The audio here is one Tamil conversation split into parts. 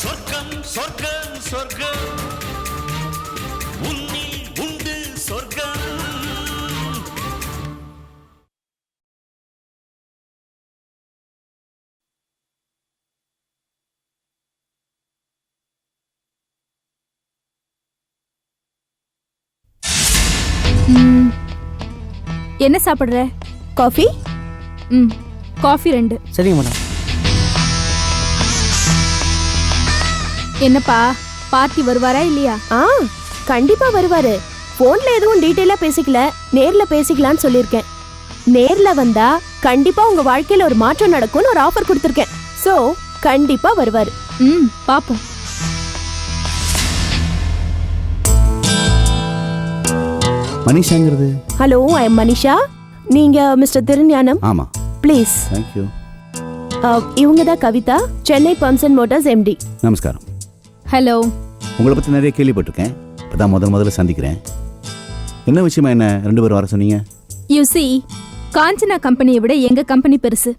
சொர்க்கம் சொர்க்கம் சொர்க்கம். உன்னில் உண்டு சொர்க்கம். என்ன சாப்பிடுற? காஃபி? ம். காஃபி ரெண்டு. சரிங்க மேடம். என்னப்பா பார்ட்டி வருவாரா இல்லையா? ஆ கண்டிப்பா வருவாரு. போன்ல எதுவும் டீட்டெயிலா பேசிக்கல. நேர்ல பேசிக்கலாம்னு சொல்லியிருக்கேன். நேர்ல வந்தா கண்டிப்பா உங்க வாழ்க்கையில ஒரு மாற்றம் நடக்கும்னு ஒரு ஆஃபர் கொடுத்துருக்கேன். சோ கண்டிப்பா வருவாரு. ம் பாப்போம். மனிஷாங்கிறது? Hello I am Manisha. நீங்க மிஸ்டர் திருஞானம்? ஆமா. ப்ளீஸ் தேங்க்யூ இவங்க தான் Kavitha Chennai pumps and motors MD நமஸ்காரம். ஹலோ. உங்களை பற்றி நிறைய கேள்விப்பட்டிருக்கேன். இப்போ தான் முதல் முதல்ல சந்திக்கிறேன். என்ன விஷயமா என்ன? ரெண்டு பேரும் வர சொன்னீங்க? யூ சி காஞ்சனா கம்பெனியை விட எங்க கம்பெனி பெருசு.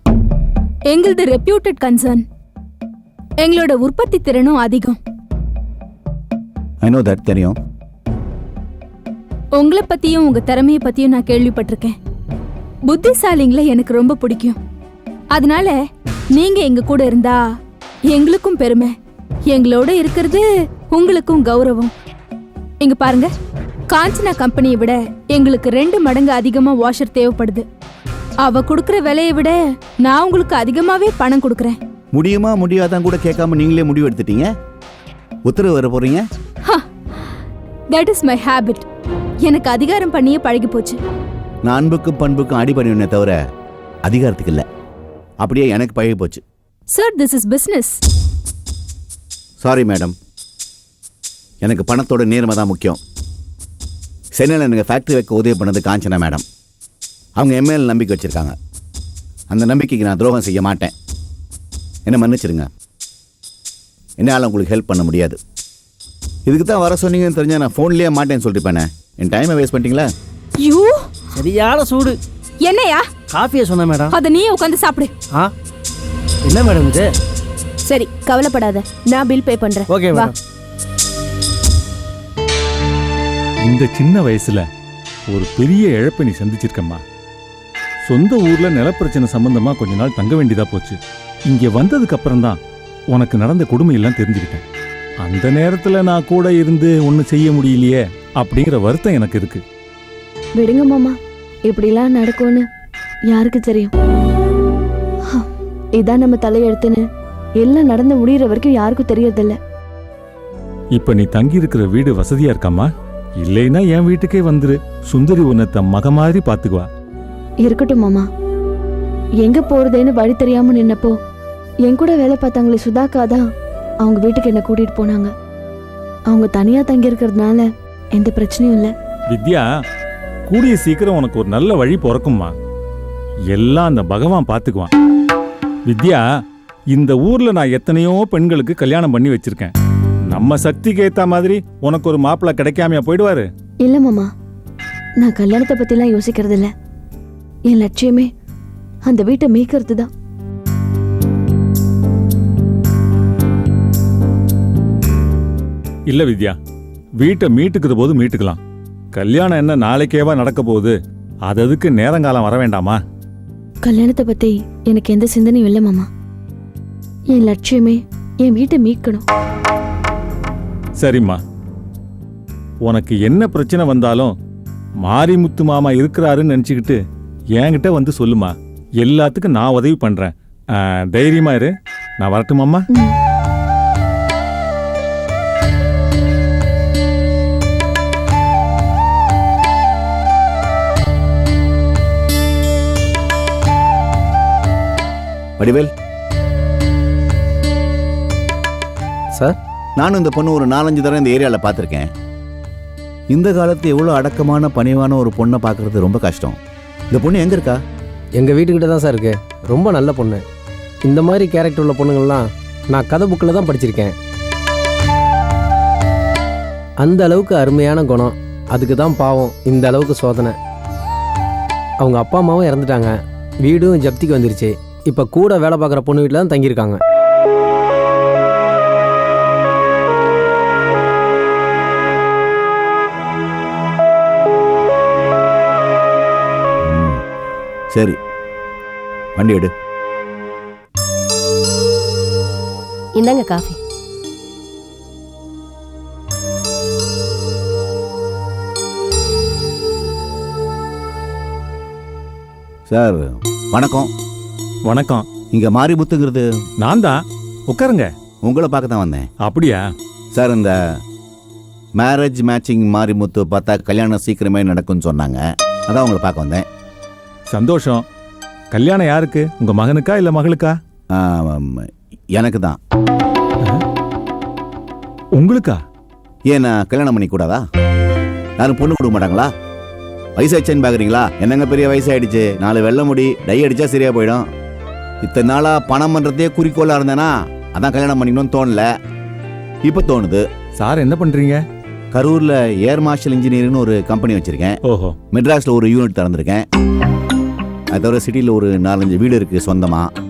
எங்களது ரெப்யூட்டட் கன்சர்ன் எங்களோட உற்பத்தி திறனும் அதிகம். ஐ நோ தட் தெரியும். உங்களை பத்தியும் உங்க திறமைய பத்தியும் நான் கேள்விப்பட்டிருக்கேன். புத்திசாலிங்களை எனக்கு ரொம்ப பிடிக்கும். அதனால நீங்க எங்க கூட இருந்தா எங்களுக்கும் பெருமை. எங்களோட இருக்கிறது உங்களுக்கும் கௌரவம். இங்க பாருங்க காஞ்சனா கம்பெனியை விட எங்களுக்கு ரெண்டு மடங்கு அதிகமா வாஷர் தேவைப்படுது. அவ கொடுக்கற விலையை விட நான் உங்களுக்கு அதிகமாவே பணம் கொடுக்கறேன். முடியுமா முடியாதான் கூட கேட்காம நீங்களே முடிவு எடுத்துட்டீங்க? உத்தரவு வர போறீங்க தட் இஸ் மை ஹேபிட் எனக்கு அதிகாரம் பண்ணியே பழகி போச்சு. நான் அன்புக்கும் பண்புக்கும் அடிபணியுனே தவிர அதிகாரத்துக்கு இல்லை. அப்படியே எனக்கு பழகி போச்சு. Sir this is business sorry madam எனக்கு பணத்தோட நேர்மை தான் முக்கியம். சென்னையில் எனக்கு ஃபேக்ட்ரி வைக்க உதவி பண்ணது காஞ்சனா மேடம் அவங்க எம்எல் நம்பிக்கை வச்சுருக்காங்க. அந்த நம்பிக்கைக்கு நான் துரோகம் செய்ய மாட்டேன். என்ன மன்னிச்சிடுங்க என்னால் உங்களுக்கு ஹெல்ப் பண்ண முடியாது. இதுக்கு தான் வர சொன்னீங்கன்னு தெரிஞ்சால் நான் ஃபோன்லேயே மாட்டேன்னு சொல்லிட்டுப்பேனே என் டைமை வேஸ்ட் பண்ணிட்டீங்களா? யூ! சரியான சூடு. என்னையா? காஃபியை சொன்னேன் மேடம் அத நீயே உட்காந்து சாப்பிடு. ஆ? என்ன மேடம் இது? சரி கவலைப்படாத. நான் பில் பே பண்றேன். ஓகே வா. இந்த சின்ன வயசுல ஒரு பெரிய இழப்பை நீ சந்திச்சிருக்கம்மா. சொந்த ஊர்ல நிலப்பிரச்சனை சம்பந்தமா கொஞ்ச நாள் தங்க வேண்டியதா போச்சு. இங்க வந்ததுக்கு அப்புறம் தான் உனக்கு நடந்த கொடுமை எல்லாம் தெரிஞ்சுக்கிட்டேன். அந்த நேரத்துல நான் கூட இருந்து ஒன்றும் செய்ய முடியலையே அப்படிங்கிற வருத்தம் எனக்கு இருக்கு. விடுங்க மாமா. இப்படிலாம் நடக்கும்னு யாருக்கு தெரியும்? ஹ, இதான் நம்ம தலையெழுத்துன்னு எல்லாம் நடந்து முடியிற வரைக்கும் யாருக்கும் தெரியறதில்ல. இப்ப நீ தங்கி இருக்கிற வீடு வசதியா இருக்காம்மா? இல்லைன்னா என் வீட்டுக்கே வந்துரு. சுந்தரி உன்னை தன் மக மாதிரி பாத்துக்குவா. இருக்கட்டும் மாமா. எங்க போறதுன்னு வழி தெரியாம நின்னப்போ என் கூட வேலை பார்த்தாங்களே சுதாக்கா தான் அவங்க வீட்டுக்கு என்ன கூட்டிட்டு போனாங்க. அவங்க தனியா தங்கி இருக்கிறதுனால எந்த பிரச்சனையும் இல்லை. வித்யா கூடிய சீக்கிரம் உனக்கு ஒரு நல்ல வழி பிறக்கும்மா. எல்லாம் அந்த பகவான் பார்த்துக்குவான் வித்யா இந்த ஊர்ல நான் எத்தனையோ பெண்களுக்கு கல்யாணம் பண்ணி வச்சிருக்கேன். நம்ம சக்திக்கு ஏத்த மாதிரி உனக்கு ஒரு மாப்பிள்ளை கிடைக்காமையா போயிடுவாரு? இல்ல மாமா. நான் கல்யாணத்தை பத்திலாம் யோசிக்கிறது இல்ல என் லட்சியமே அந்த வீட்டை மீக்கிறது தான். இல்ல வித்யா வீட்டை மீட்டுக்கிற போது மீட்டுக்கலாம். கல்யாணம் என்ன நாளைக்கேவா நடக்க போகுது? அது அதுக்கு நேரங்காலம் வர வேண்டாமா? கல்யாணத்தை பத்தி எனக்கு எந்த சிந்தனையும் இல்லை மாமா. என் லட்சியமே என் வீட்டை மீட்கணும். சரிம்மா. உனக்கு என்ன பிரச்சனை வந்தாலும் மாரிமுத்து மாமா இருக்கிறாருன்னு நினச்சிக்கிட்டு என்கிட்ட வந்து சொல்லுமா. எல்லாத்துக்கும் நான் உதவி பண்றேன். ஆ, தைரியமா இரு. நான் வரட்டுமாம்மா. வடிவேல் சார். நானும் இந்த பொண்ணு ஒரு நாலஞ்சு தடவை இந்த ஏரியாவில் பார்த்துருக்கேன். இந்த காலத்து எவ்வளோ அடக்கமான பணிவான ஒரு பொண்ணை பார்க்கறது ரொம்ப கஷ்டம். இந்த பொண்ணு எங்கே இருக்கா? எங்கள் வீட்டுக்கிட்ட தான் சார் இருக்கு. ரொம்ப நல்ல பொண்ணு. இந்த மாதிரி கேரக்டர் உள்ள பொண்ணுங்கள்லாம் நான் கதை புக்கில் தான் படிச்சிருக்கேன். அந்த அளவுக்கு அருமையான குணம். அதுக்கு தான் பாவம். இந்த அளவுக்கு சோதனை. அவங்க அப்பா அம்மாவும் இறந்துட்டாங்க. வீடும் ஜப்திக்கு வந்துருச்சு. இப்போ கூட வேலை பார்க்குற பொண்ணு வீட்டில் தான் தங்கியிருக்காங்க. சார். வண்டி எடு. இந்தாங்க காஃபி. சார் வணக்கம். வணக்கம். இங்கே மாரிமுத்துங்கிறது நான் தான். உட்காருங்க. உங்களை பார்க்க தான் வந்தேன். அப்படியா? சார் இந்த மேரேஜ் மேட்சிங் மாரிமுத்து பார்த்தா கல்யாணம் சீக்கிரமே நடக்கும்னு சொன்னாங்க. அதான் உங்களை பார்க்க வந்தேன். சந்தோஷம். கல்யாணம் யாருக்கு? உங்க மகனுக்கா இல்ல மகளுக்கா? எனக்கு தான் உங்களுக்கா? ஏன் நான் கல்யாணம் பண்ணி கூடாதா யாரும் பொண்ணு கொடுக்க மாட்டாங்களா? வயசாச்சுன்னு பார்க்குறீங்களா என்னங்க பெரிய வயசாயிடுச்சு? நாலு வெள்ளை முடி டை அடிச்சா சரியா போயிடும். இத்தனை நாளா பணம் பண்ணுறதே குறிக்கோளாக இருந்தேனா? அதான் கல்யாணம் பண்ணிக்கணும்னு தோணல. இப்போ தோணுது. சார் என்ன பண்றீங்க? கரூரில் ஏர் மார்ஷல் இன்ஜினியரிங்னு ஒரு கம்பெனி வச்சுருக்கேன். ஓஹோ. மெட்ராஸில் ஒரு யூனிட் திறந்திருக்கேன். அது தவிர சிட்டியில் ஒரு நாலஞ்சு வீடு இருக்குது சொந்தமாக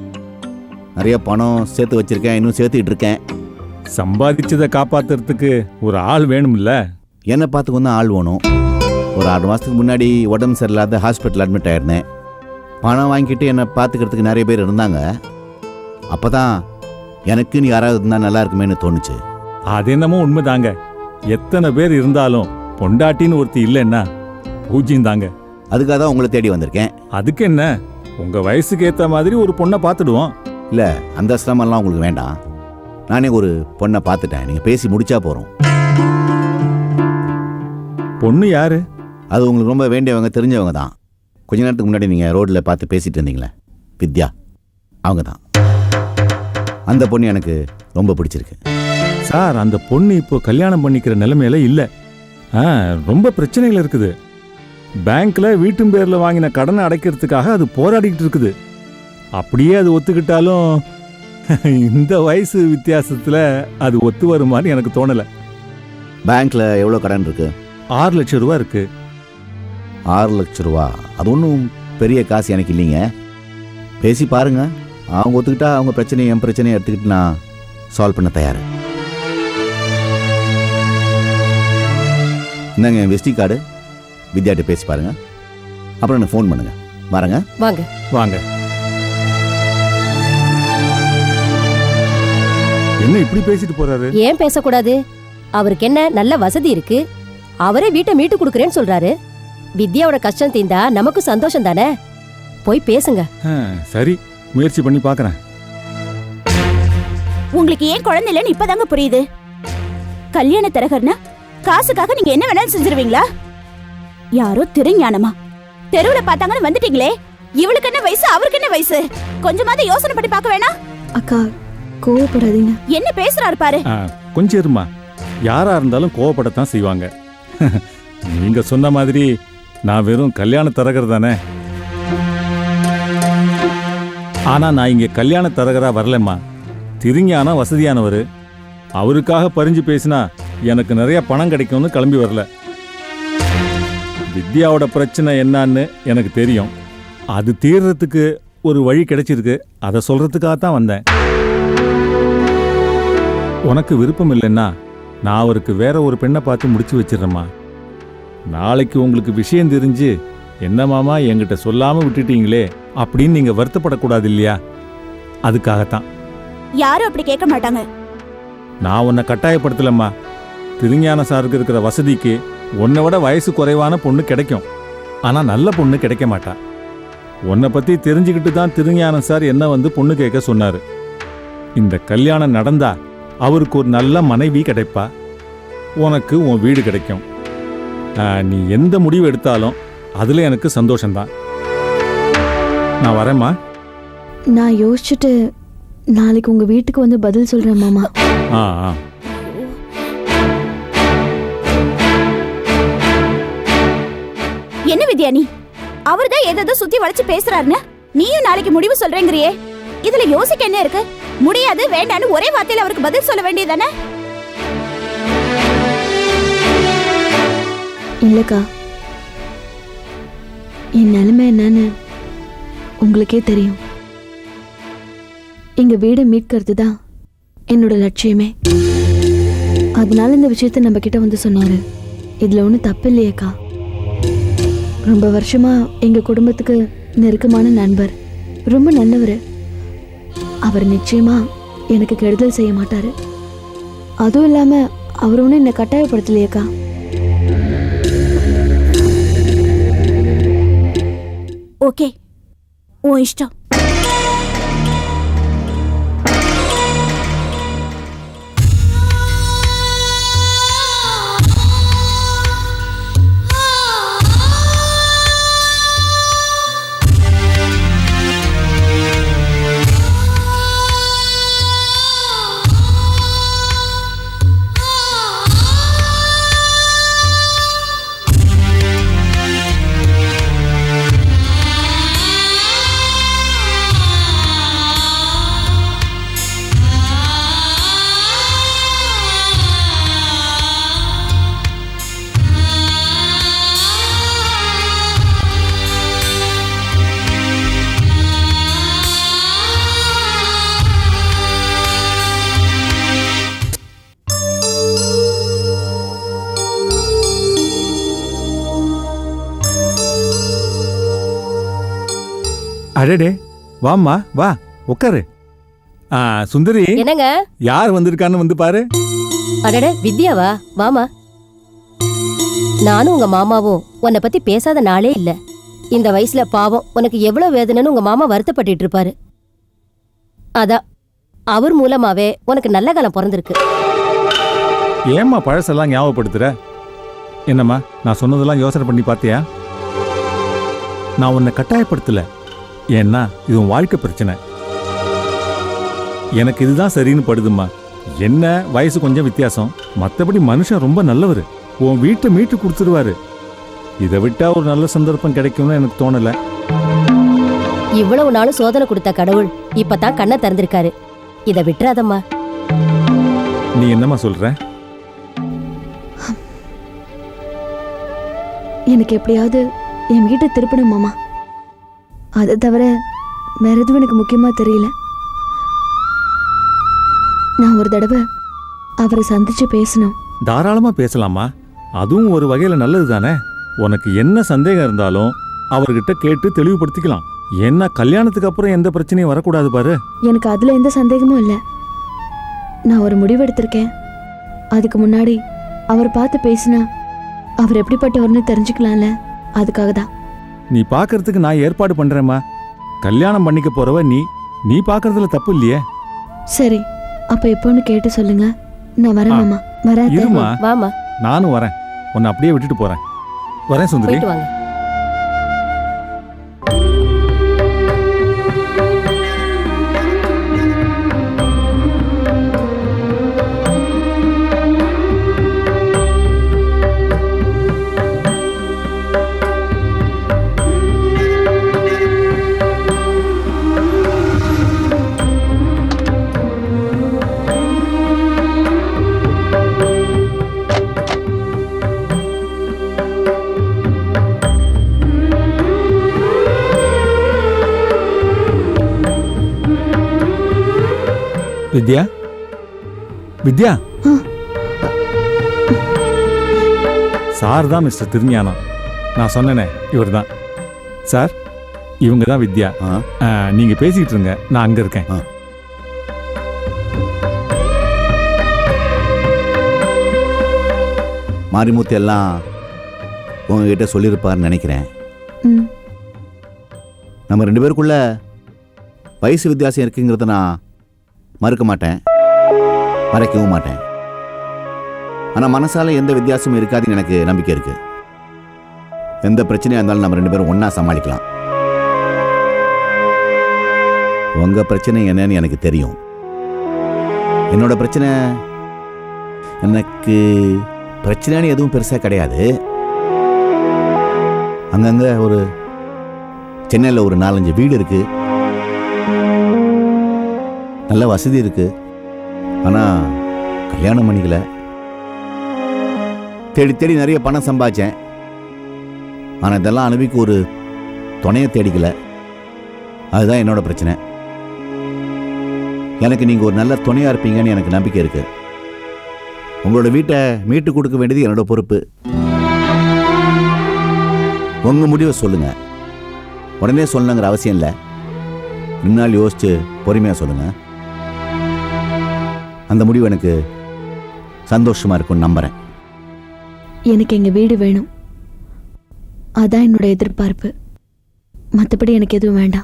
நிறைய பணம் சேர்த்து வச்சுருக்கேன் இன்னும் சேர்த்துக்கிட்டு இருக்கேன். சம்பாதிச்சதை காப்பாத்துறதுக்கு ஒரு ஆள் வேணும்ல? என்னை பார்த்துக்கு வந்து ஆள் வேணும். ஒரு ஆறு மாதத்துக்கு முன்னாடி உடம்பு சரியில்லாத ஹாஸ்பிட்டல் அட்மிட் ஆயிருந்தேன். பணம் வாங்கிட்டு என்னை பார்த்துக்கிறதுக்கு நிறைய பேர் இருந்தாங்க. அப்போ தான் எனக்குன்னு யாராவது இருந்தால் நல்லா இருக்குமேன்னு தோணுச்சு. அது என்னமோ உண்மைதாங்க. எத்தனை பேர் இருந்தாலும் பொண்டாட்டின்னு ஒருத்தி இல்லைன்னா பூஜ்யம் தாங்க. அதுக்காக தான் உங்களை தேடி வந்திருக்கேன். அதுக்கு என்ன? உங்க வயசுக்கு ஏத்த மாதிரி ஒரு பொண்ணை பார்த்துடுவோம். இல்லை அந்த சிரமம்லாம் உங்களுக்கு வேண்டாம். நானே ஒரு பொண்ணை பார்த்துட்டேன். நீங்கள் பேசி முடிச்சா போகிறோம் பொண்ணு யாரு? அது உங்களுக்கு ரொம்ப வேண்டியவங்க தெரிஞ்சவங்க தான். கொஞ்ச நேரத்துக்கு முன்னாடி நீங்கள் ரோட்டில் பார்த்து பேசிட்டு இருந்தீங்களே. வித்யா அவங்க தான். அந்த பொண்ணு எனக்கு ரொம்ப பிடிச்சிருக்கு. சார் அந்த பொண்ணு இப்போ கல்யாணம் பண்ணிக்கிற நிலைமையில இல்ல. ரொம்ப பிரச்சனைகள் இருக்குது. பேங்க்ல வீட்டும் பேர்ல வாங்கின கடனை அடைக்கிறதுக்காக அது போராடிக்கிட்டு இருக்குது. அப்படியே அது ஒத்துக்கிட்டாலும் இந்த வயசு வித்தியாசத்துல அது ஒத்து வருமான்னு எனக்கு தோணல. பேங்க்கில் எவ்வளோ கடன் இருக்கு? ஆறு லட்சம் ரூபா இருக்கு. ஆறு லட்ச ரூபா? அது ஒன்றும் பெரிய காசு எனக்கு இல்லைங்க. பேசி பாருங்க. அவங்க ஒத்துக்கிட்டா அவங்க பிரச்சனையை என் பிரச்சனையை எடுத்துக்கிட்டு நான் சால்வ் பண்ண தயார். இந்தாங்க என் வெஸ்டி கார்டு. வித்யாட்ட பேசி பாருங்க. அப்புறம் எனக்கு ஃபோன் பண்ணுங்க. வரேங்க. வாங்க. வாங்க. என்ன இப்படி பேசிட்டு போறாரு? ஏன் பேசக்கூடாது? அவருக்கு என்ன நல்ல வசதி இருக்கு? அவரே வீட்டை மீட்டு கொடுக்குறேன்னு சொல்றாரு. வித்யாவோட கஷ்டம் தீந்தா நமக்கு சந்தோஷம் தானே? போய் பேசுங்க. சரி. முயற்சி பண்ணி பார்க்கறேன் உங்களுக்கு ஏன் குழந்தை இல்லைன்னு இப்பதாங்க புரியுது? கல்யாண தரகர்னா காசுக்காக நீங்க என்ன வேணாலும் செஞ்சிருவீங்களா? யாரோ திருஞானமா? தெருவுல பார்த்தாங்கன்னு வந்துட்டீங்களே. இவளுக்கு என்ன வயசு அவருக்கு என்ன வயசு? கொஞ்சமாவது யோசனை பண்ணி பார்க்க வேணாம்? அக்கா கோவப்படாதீங்க. என்ன பேசுறாரு பாரு. ஆ, கொஞ்சம் இருமா யாரா இருந்தாலும் கோவப்படத்தான் செய்வாங்க. நீங்க சொன்ன மாதிரி நான் வெறும் கல்யாண தரகர் தானே ஆனா நான் இங்க கல்யாண தரகரா வரலம்மா. திருஞான வசதியானவர். அவருக்காக பறிஞ்சு பேசினா எனக்கு நிறைய பணம் கிடைக்கும்னு கிளம்பி வரல. வித்யாவோட பிரச்சனை என்னன்னு எனக்கு தெரியும். அது தீர்றதுக்கு ஒரு வழி கிடைச்சிருக்கு. அதை சொல்றதுக்காக தான் வந்தேன். உனக்கு விருப்பம் இல்லைன்னா நான் அவருக்கு வேற ஒரு பெண்ணை பார்த்து முடிச்சு வச்சிடுறேம்மா. நாளைக்கு உங்களுக்கு விஷயம் தெரிஞ்சு என்ன மாமா என்கிட்ட சொல்லாம விட்டுட்டீங்களே அப்படின்னு நீங்க வருத்தப்படக்கூடாது இல்லையா? அதுக்காகத்தான். யாரும் அப்படி கேட்க மாட்டாங்க. நான் உன்னை கட்டாயப்படுத்தலம்மா. திருஞான சாருக்கு இருக்கிற வசதிக்கு உன்னை விட வயசு குறைவான பொண்ணு கிடைக்கும். ஆனா நல்ல பொண்ணு கிடைக்க மாட்டா. உன்னை பத்தி தெரிஞ்சுக்கிட்டு தான் திருஞான சார் என்ன வந்து பொண்ணு கேட்க சொன்னாரு. இந்த கல்யாணம் நடந்தா அவருக்கு ஒரு நல்ல மனைவி கிடைப்பா. உனக்கு உன் வீடு கிடைக்கும். நீ எந்த முடிவு எடுத்தாலும் அதுல எனக்கு சந்தோஷம்தான். நான் வரேம்மா. நான் யோசிச்சுட்டு நாளைக்கு உங்க வீட்டுக்கு வந்து பதில் சொல்றேன் மாமா. ஆ ஆ. என்ன வித்யா நீ? அவர்தான் ஏதோ சுத்தி வளைச்சு பேசுறாருன்னு நீயும் நாளைக்கு முடிவு சொல்றேங்கிறியே. இதுல யோசிக்க என்ன இருக்கு? முடியாது வேண்டான்னு ஒரே வார்த்தையில அவருக்கு பதில் சொல்ல வேண்டியதானே இல்லக்கா. என் நிலைமை என்னன்னு உங்களுக்கே தெரியும். எங்க வீடை மீட்கிறது தான் என்னோட லட்சியமே. அதனால இந்த விஷயத்த நம்ம கிட்ட வந்து சொன்னாரு. இதுல ஒன்றும் தப்பு இல்லையேக்கா. ரொம்ப வருஷமா எங்கள் குடும்பத்துக்கு நெருக்கமான நண்பர். ரொம்ப நல்லவர். அவர் நிச்சயமாக எனக்கு கெடுதல் செய்ய மாட்டார். அதுவும் இல்லாமல் அவர் ஒன்றும் என்னை கட்டாயப்படுத்தலையேக்கா. ஓகே. உன் இஷ்டம். அடடே வாம்மா வா உட்காரு ஆ சுந்தரி என்னங்க? யார் வந்திருக்கான்னு வந்து பாரு. அடட வித்யாவா? வாமா. நானும் உங்க மாமாவும் உன்னை பத்தி பேசாத நாளே இல்ல. இந்த வயசுல பாவம் உனக்கு எவ்வளவு வேதனைன்னு உங்க மாமா வருத்தப்பட்டுட்டு இருப்பாரு. அதான் அவர் மூலமாவே உனக்கு நல்ல காலம் பிறந்திருக்கு. ஏம்மா பழசெல்லாம் ஞாபகப்படுத்துற? என்னம்மா நான் சொன்னதெல்லாம் யோசனை பண்ணி பார்த்தியா? நான் உன்னை கட்டாயப்படுத்தல. ஏன்னா இது உன் வாழ்க்கை பிரச்சனை. எனக்கு இதுதான் சரின்னு படுதும்மா. என்ன வயசு கொஞ்சம் வித்தியாசம். மற்றபடி மனுஷன் ரொம்ப நல்லவர். உன் வீட்டை மீட்டு கொடுத்துருவாரு இதை விட்டா ஒரு நல்ல சந்தர்ப்பம் கிடைக்கும்னு எனக்கு தோணல. இவ்வளவு நாளும் சோதனை கொடுத்த கடவுள் இப்பதான் கண்ணை திறந்திருக்காரு. இதை விட்டுறாதம்மா. நீ என்னம்மா சொல்ற? எனக்கு எப்படியாவது என் வீட்டை திருப்பணும் மாமா. அதை தவிர வேற எதுவும் எனக்கு முக்கியமா தெரியல. நான் ஒரு தடவை அவரை சந்திச்சு பேசணும். தாராளமா பேசலாமா? அதுவும் ஒரு வகையில நல்லது தானே? உனக்கு என்ன சந்தேகம் இருந்தாலும் அவர்கிட்ட கேட்டு தெளிவுபடுத்திக்கலாம். ஏன்னா கல்யாணத்துக்கு அப்புறம் எந்த பிரச்சனையும் வரக்கூடாது பாரு. எனக்கு அதுல எந்த சந்தேகமும் இல்லை. நான் ஒரு முடிவு எடுத்திருக்கேன். அதுக்கு முன்னாடி அவர் பார்த்து பேசினா அவர் எப்படிப்பட்டவர்னு தெரிஞ்சுக்கலாம்ல. அதுக்காக தான். நீ பார்க்கறதுக்கு நான் ஏற்பாடு பண்றேம்மா. கல்யாணம் பண்ணிக்க போறவ நீ நீ பார்க்கறதுல தப்பு இல்லையே. சரி அப்ப எப்போன்னு கேட்டு சொல்லுங்க. நான் வரேன். மாமா. வரேன் இருமா வாமா நானும் வரேன். உன்னை அப்படியே விட்டுட்டு போறேன். வரேன் சுந்தரி. போயிட்டு வாங்க. வித்யா? சார் தான் மிஸ்டர் திருஞானம். நான் சொன்னேனே இவர் தான் சார் இவங்க தான் வித்யா. ஆ. ஆ, நீங்க பேசிக்கிட்டு இருங்க நான் அங்க இருக்கேன். ஆ. மாரிமுத்து எல்லாம் உங்ககிட்ட சொல்லியிருப்பார்னு நினைக்கிறேன். நம்ம ரெண்டு பேருக்குள்ள வயசு வித்தியாசம் இருக்குங்கிறத நான் மறுக்க மாட்டேன். மறைக்கவும் மாட்டேன். ஆனால் மனசால் எந்த வித்தியாசமும் இருக்காதுன்னு எனக்கு நம்பிக்கை இருக்கு. எந்த பிரச்சனையாக இருந்தாலும் நம்ம ரெண்டு பேரும் ஒன்றா சமாளிக்கலாம். உங்கள் பிரச்சனை என்னன்னு எனக்கு தெரியும். என்னோட பிரச்சனை எனக்கு பிரச்சனைன்னு எதுவும் பெருசாக கிடையாது. அங்கங்கே ஒரு சென்னையில் ஒரு நாலஞ்சு வீடு இருக்குது நல்ல வசதி இருக்குது ஆனால் கல்யாணம் பண்ணிக்கல. தேடி தேடி நிறைய பணம் சம்பாதிச்சேன். ஆனால் இதெல்லாம் அனுபவிக்க ஒரு துணையை தேடிக்கல. அதுதான் என்னோட பிரச்சனை. எனக்கு நீங்கள் ஒரு நல்ல துணையாக இருப்பீங்கன்னு எனக்கு நம்பிக்கை இருக்குது உங்களோட வீட்டை மீட்டு கொடுக்க வேண்டியது என்னோட பொறுப்பு. உங்கள் முடிவை சொல்லுங்கள் உடனே சொல்லணுங்கிற அவசியம் இல்லை. முன்னால் யோசித்து பொறுமையாக சொல்லுங்கள் அந்த முடிவு எனக்கு சந்தோஷமா இருக்கும்னு நம்புறேன். எனக்கு எங்க வீடு வேணும். அதான் என்னோட எதிர்பார்ப்பு. மற்றபடி எனக்கு எதுவும் வேண்டாம்.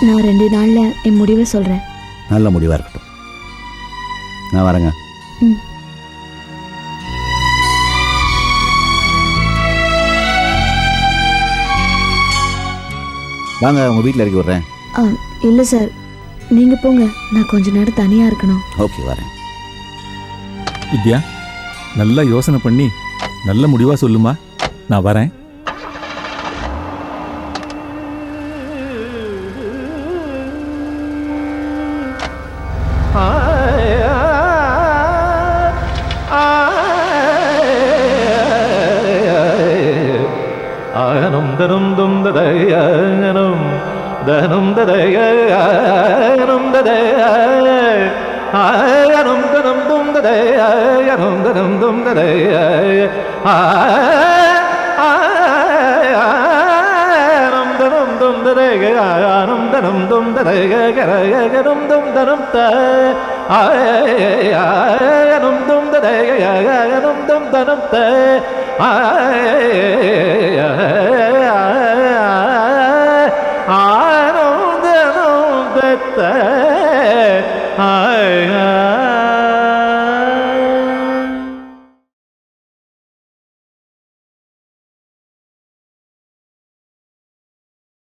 நான் ரெண்டு நாள்ல என் முடிவை சொல்றேன். நல்ல முடிவாக இருக்கட்டும். நான் வரேங்க. ம். வாங்க உங்கள் வீட்டில் இறக்கி விட்றேன். ஆ இல்லை சார். நீங்க போங்க நான் கொஞ்ச நேரம் தனியா இருக்கணும் ஓகே வரேன் வித்யா நல்லா யோசனை பண்ணி நல்ல முடிவா சொல்லுமா நான் வரேன் ஆகனம் தனம் தும் ததயனம் தனம் ததயனம் ததய ஆகனம் தனம் தும் ததயனம் தனம் தும் ததய ஆனம் தனம் தும் ததய ஆனம் தனம் தும் ததய கரகரம் தும் தனம் த ஆனம் தும் ததய ஆனம் தும் தனம் த ஆ ஆய